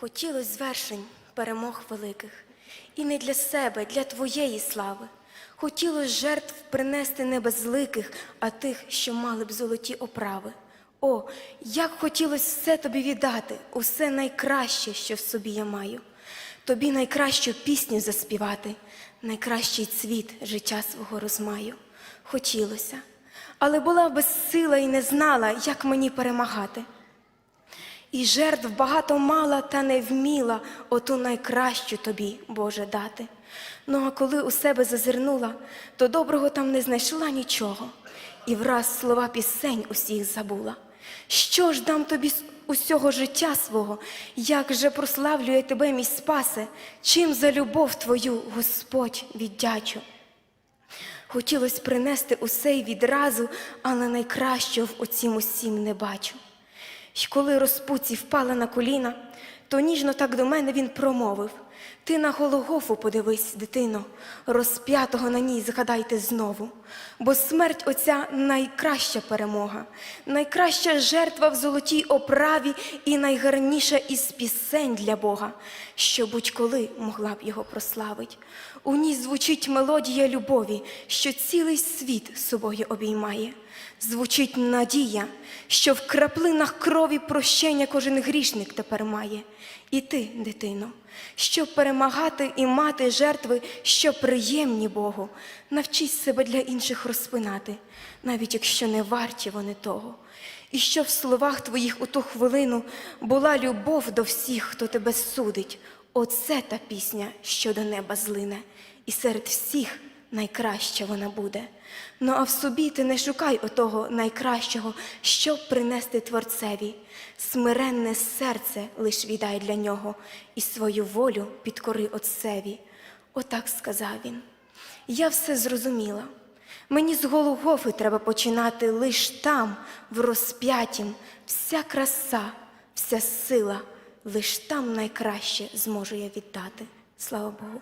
Хотілось звершень, перемог великих, і не для себе, для твоєї слави. Хотілось жертв принести не безликих, а тих, що мали б золоті оправи. О, як хотілось все тобі віддати, усе найкраще, що в собі я маю. Тобі найкращу пісню заспівати, найкращий цвіт життя свого розмаю. Хотілося, але була безсила і не знала, як мені перемагати. І жертв багато мала та не вміла оту найкращу тобі, Боже, дати. Ну а коли у себе зазирнула, то доброго там не знайшла нічого, і враз слова пісень усіх забула. Що ж дам тобі з усього життя свого, як же прославлює тебе, мій спасе, чим за любов твою, Господь, віддячу. Хотілось принести усе й відразу, але найкращого в оцім усім не бачу. І коли розпуці впала на коліна, то ніжно так до мене він промовив Ти на Гологофу подивись, дитино, розп'ятого на ній згадайте знову, бо смерть оця найкраща перемога, найкраща жертва в золотій оправі і найгарніша із пісень для Бога, що будь-коли могла б його прославить. У ній звучить мелодія любові, що цілий світ собою обіймає. Звучить надія, що в краплинах крові прощення кожен грішник тепер має. І ти, дитино, щоб перемагати і мати жертви, що приємні Богу, навчись себе для інших розпинати, навіть якщо не варті вони того. І що в словах твоїх у ту хвилину була любов до всіх, хто тебе судить. Оце та пісня, що до неба злине, і серед всіх найкраща вона буде. Ну а в собі ти не шукай отого найкращого, щоб принести Творцеві. Смиренне серце лиш віддай для нього, і свою волю підкори Отцеві. Отак сказав він. Я все зрозуміла. Мені з Голгофи треба починати лиш там, в розп'ятім, вся краса, вся сила, лиш там найкраще зможу я віддати. Слава Богу.